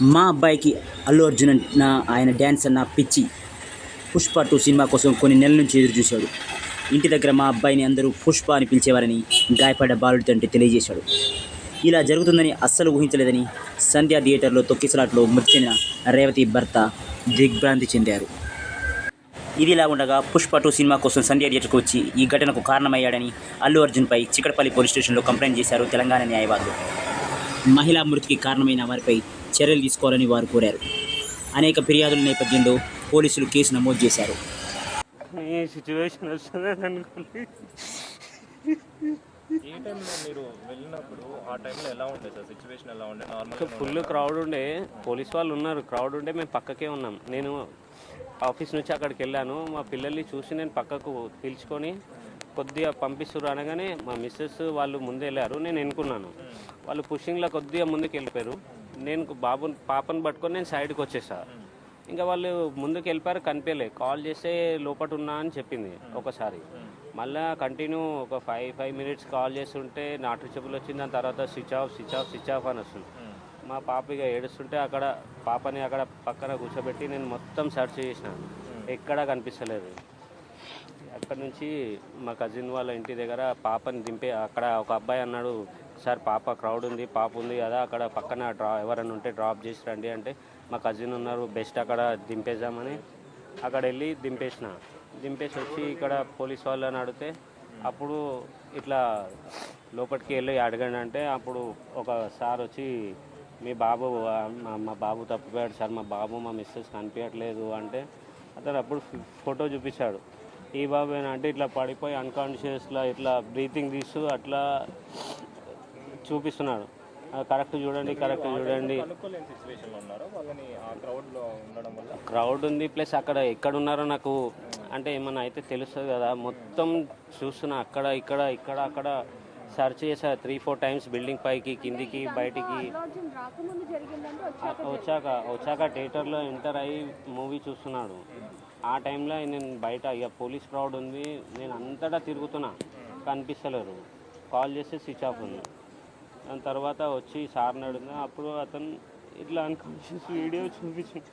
మా అబ్బాయికి అల్లు అర్జున్ నా ఆయన డ్యాన్స్ అన్న పిచ్చి పుష్ప టూ సినిమా కోసం కొన్ని నెలల నుంచి ఎదురు చూశాడు. ఇంటి దగ్గర మా అబ్బాయిని అందరూ పుష్ప అని పిలిచేవారని గాయపడ్డ బాలుడి తండ్రి తెలియజేశాడు. ఇలా జరుగుతుందని అస్సలు ఊహించలేదని సంధ్యా థియేటర్లో తొక్కిసలాట్లో మృతి చెందిన రేవతి భర్త దిగ్భ్రాంతి చెందారు. ఇది ఇలా ఉండగా పుష్ప టూ సినిమా కోసం సంధ్యా థియేటర్కు వచ్చి ఈ ఘటనకు కారణమయ్యాడని అల్లు అర్జున్పై చికటపల్లి పోలీస్ స్టేషన్లో కంప్లైంట్ చేశారు తెలంగాణ న్యాయవాదులు. మహిళా మృతికి కారణమైన వారిపై చర్యలు తీసుకోవాలని వారు కోరారు. అనేక ఫిర్యాదుల నేపథ్యంలో పోలీసులు కేసు నమోదు చేశారు. ఈ సిచ్యువేషన్ వస్తుందని అనుకోలేదు ఏ టైంలో మీరు వెళ్ళినప్పుడు ఆ టైంలో ఎలా ఉండే సార్? సిచ్యువేషన్ ఎలా ఉండే? నార్మల్ ఫుల్ క్రౌడ్ ఉండే? పోలీస్ వాళ్ళు ఉన్నారు. క్రౌడ్ ఉండే. మేము పక్కకే ఉన్నాం. నేను ఆఫీస్ నుంచి అక్కడికి వెళ్ళాను. మా పిల్లల్ని చూసి నేను పక్కకు పిలుచుకొని కొద్దిగా పంపిస్తున్నారు అనగానే మా మిస్సెస్ వాళ్ళు ముందే వెళ్ళారు. నేను ఎన్నుకున్నాను. వాళ్ళు పుషింగ్లో కొద్దిగా ముందుకు వెళ్ళిపోయారు. నేను బాబు పాపను పట్టుకొని నేను సైడ్కి వచ్చేసా. ఇంకా వాళ్ళు ముందుకు వెళ్ళిపోయారు కనిపించలే. కాల్ చేస్తే లోపట ఉన్నా అని చెప్పింది ఒకసారి. మళ్ళా కంటిన్యూ ఒక ఫైవ్ ఫైవ్ మినిట్స్ కాల్ చేస్తుంటే నాటు చెప్పులు వచ్చింది దాని తర్వాత switch off switch off switch off అని వస్తుంది. మా పాప ఇక ఏడుస్తుంటే అక్కడ పాపని అక్కడ పక్కన కూర్చోబెట్టి నేను మొత్తం సెర్చ్ చేసినాను ఎక్కడా కనిపిస్తలేదు. అక్కడ నుంచి మా కజిన్ వాళ్ళ ఇంటి దగ్గర పాపని దింపే అక్కడ ఒక అబ్బాయి అన్నాడు సార్ పాప క్రౌడ్ ఉంది పాప ఉంది కదా అక్కడ పక్కన డ్రా ఎవరైనా ఉంటే డ్రాప్ చేసి రండి అంటే మా కజిన్ ఉన్నారు బెస్ట్ అక్కడ దింపేద్దామని అక్కడ వెళ్ళి దింపేసిన. దింపేసి వచ్చి ఇక్కడ పోలీస్ వాళ్ళని అడిగితే అప్పుడు ఇట్లా లోపలికి వెళ్ళి అడగండి అంటే అప్పుడు ఒక సార్ వచ్చి మీ బాబు మా- బాబు తప్పిపోయాడు సార్ మా బాబు మా మిస్సెస్ కనిపించట్లేదు అంటే అతను అప్పుడు ఫోటో చూపించాడు. ఈ బాబు అంటే ఇట్లా పడిపోయి అన్కాన్షియస్లో ఇట్లా బ్రీతింగ్ తీస్తూ అట్లా చూపిస్తున్నాడు. కరెక్ట్ చూడండి కరెక్ట్ చూడండి. క్రౌడ్ ఉంది ప్లస్ అక్కడ ఎక్కడ ఉన్నారో నాకు అంటే ఏమన్నా అయితే తెలుస్తుంది కదా. మొత్తం చూస్తున్నా అక్కడ ఇక్కడ ఇక్కడ అక్కడ సెర్చ్ చేసా త్రీ ఫోర్ టైమ్స్ బిల్డింగ్ పైకి కిందికి బయటికి. వచ్చాక వచ్చాక వచ్చాక థియేటర్లో ఎంటర్ అయ్యి మూవీ చూస్తున్నాడు. ఆ టైంలో నేను బయట ఇక పోలీస్ క్రౌడ్ ఉంది నేను అంతటా తిరుగుతున్నా. కనిపిస్తలేరు కాల్ చేస్తే స్విచ్ ఆఫ్ ఉంది. దాని తర్వాత వచ్చి సార్ని అడిగిన అప్పుడు అతను ఇట్లా అన్కాన్షియస్ వీడియో చూపించింది